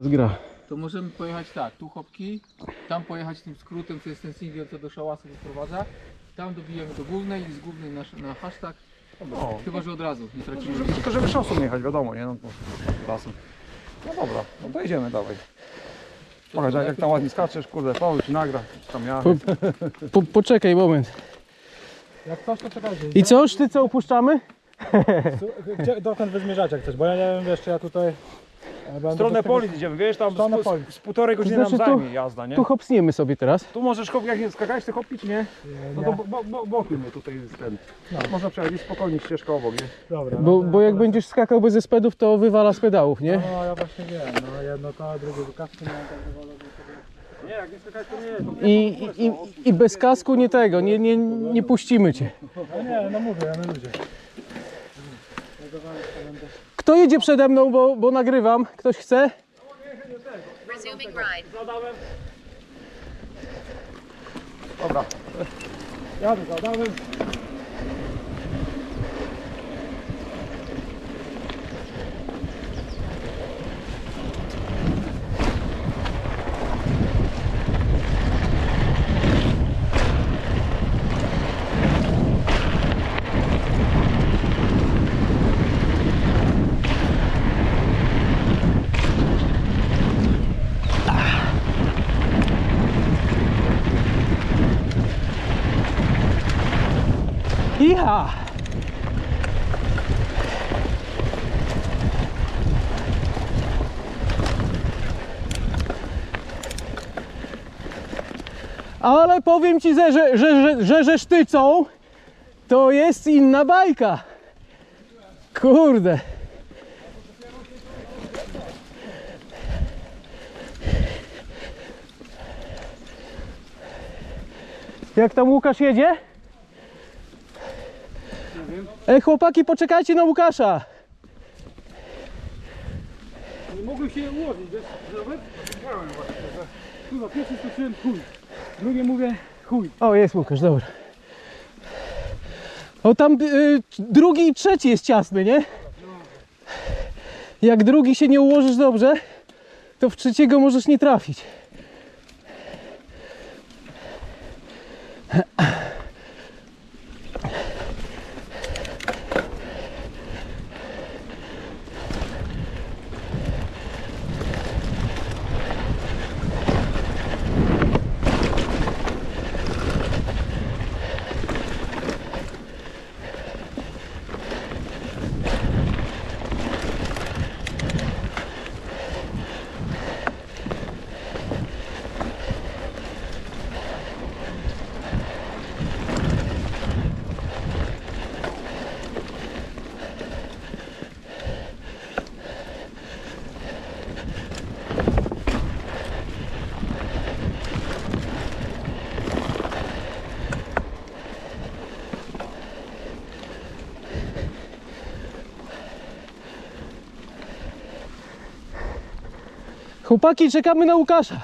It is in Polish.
Zgra. To możemy pojechać tak, tu chopki, tam pojechać tym skrótem, co jest ten singiel, co do szałasu wyprowadza. Tam dobijemy do głównej i z głównej na, na hashtag. O, Chyba, że od razu, nie tracimy żeby, tylko żeby szosą nie jechać, wiadomo, nie? No, to lasem. No dobra, no to idziemy dalej. Pokaż jak, jak tam ładnie skaczesz, kurde, Paweł ci nagra, czy tam ja. Po, poczekaj moment. Jak coś, to czekajcie. I co, sztyce opuszczamy? Dokąd wy zmierzacie jak coś? Bo ja nie wiem, wiesz, czy ja tutaj... W stronę Polic idziemy, wiesz, tam Stronę z, Polic. z, z półtorej godziny Znaczy nam tu- zajmie jazda, nie? Tu hopsniemy sobie teraz. Tu możesz hop, jak nie skakałeś ty hopki, czy nie? No to bo, bo, bo, bokiem mnie tutaj jest ten. Można przejechać spokojnie ścieżkę obok, nie? Dobra. Bo, no, bo jak będziesz skakał bez spedów, to wywala z pedałów, nie? No, ja właśnie wiem, no jedno to, drugie wykawki miałem tak wolę, Nie, jak nie skakałeś to nie, to I, i, i bez kasku nie tego, nie, nie, nie puścimy cię. No nie, no mówię, ja na ludzie. Kto jedzie przede mną, bo, bo nagrywam? Ktoś chce? Resuming ride. Dobra. Jadę za Adamem. Iha! Ale powiem ci, że, że, że, że, że, sztycą to jest inna bajka. Kurde. Jak tam Łukasz jedzie? Ej chłopaki, poczekajcie na Łukasza. Nie mogłem się ułożyć, wiesz, nawet? Miałem właśnie, że... Kurwa, pierwszy skoczyłem chuj. Drugie mówię chuj. O, jest Łukasz, dobra. O, tam y, drugi i trzeci jest ciasny, nie? Jak drugi się nie ułożysz dobrze, to w trzeciego możesz nie trafić. Chłopaki, czekamy na Łukasza.